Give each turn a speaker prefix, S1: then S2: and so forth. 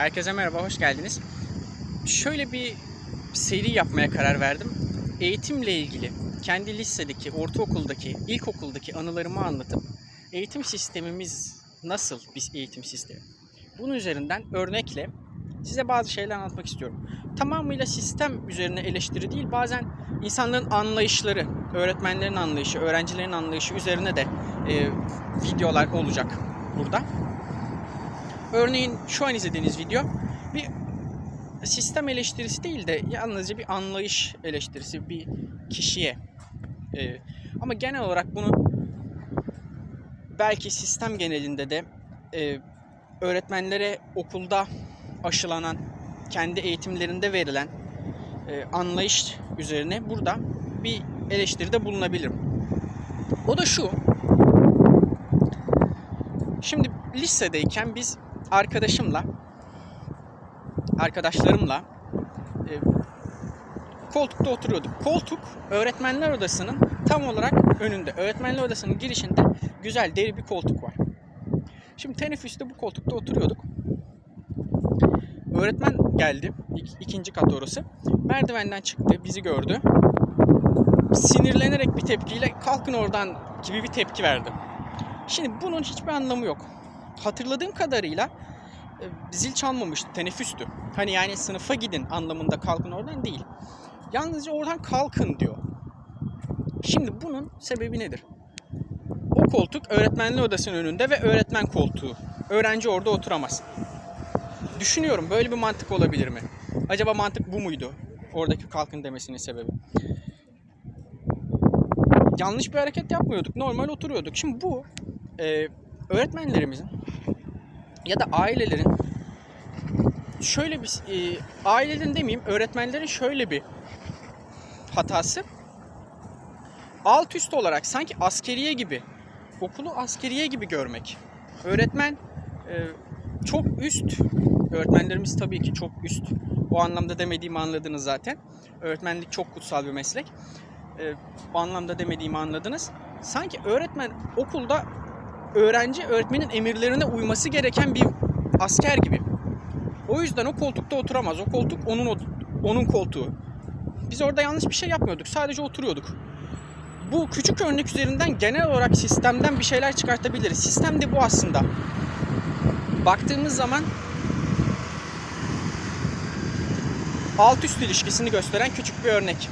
S1: Herkese merhaba, hoş geldiniz. Şöyle bir seri yapmaya karar verdim. Eğitimle ilgili kendi lisedeki, ortaokuldaki, ilkokuldaki anılarımı anlatıp eğitim sistemimiz nasıl bir eğitim sistemi? Bunun üzerinden örnekle size bazı şeyler anlatmak istiyorum. Tamamıyla sistem üzerine eleştiri değil, bazen insanların anlayışları, öğretmenlerin anlayışı, öğrencilerin anlayışı üzerine de e, videolar olacak burada. Örneğin şu an izlediğiniz video bir sistem eleştirisi değil de yalnızca bir anlayış eleştirisi bir kişiye. Ee, ama genel olarak bunu belki sistem genelinde de e, öğretmenlere okulda aşılanan, kendi eğitimlerinde verilen e, anlayış üzerine burada bir eleştiride bulunabilirim. O da şu. Şimdi lisedeyken biz arkadaşımla arkadaşlarımla e, koltukta oturuyorduk. Koltuk öğretmenler odasının tam olarak önünde. Öğretmenler odasının girişinde güzel deri bir koltuk var. Şimdi teneffüste bu koltukta oturuyorduk. Öğretmen geldi. İk- ikinci kat orası. Merdivenden çıktı, bizi gördü. Sinirlenerek bir tepkiyle kalkın oradan gibi bir tepki verdi. Şimdi bunun hiçbir anlamı yok. Hatırladığım kadarıyla e, zil çalmamıştı, teneffüstü. Hani yani sınıfa gidin anlamında kalkın oradan değil. Yalnızca oradan kalkın diyor. Şimdi bunun sebebi nedir? O koltuk öğretmenli odasının önünde ve öğretmen koltuğu. Öğrenci orada oturamaz. Düşünüyorum böyle bir mantık olabilir mi? Acaba mantık bu muydu? Oradaki kalkın demesinin sebebi. Yanlış bir hareket yapmıyorduk. Normal oturuyorduk. Şimdi bu e, öğretmenlerimizin ya da ailelerin şöyle bir e, ailelerin demeyeyim öğretmenlerin şöyle bir hatası alt üst olarak sanki askeriye gibi okulu askeriye gibi görmek. Öğretmen e, çok üst öğretmenlerimiz tabii ki çok üst. O anlamda demediğimi anladınız zaten. Öğretmenlik çok kutsal bir meslek. E, o anlamda demediğimi anladınız. Sanki öğretmen okulda öğrenci öğretmenin emirlerine uyması gereken bir asker gibi. O yüzden o koltukta oturamaz. O koltuk onun onun koltuğu. Biz orada yanlış bir şey yapmıyorduk. Sadece oturuyorduk. Bu küçük örnek üzerinden genel olarak sistemden bir şeyler çıkartabiliriz. Sistem de bu aslında. Baktığımız zaman alt üst ilişkisini gösteren küçük bir örnek.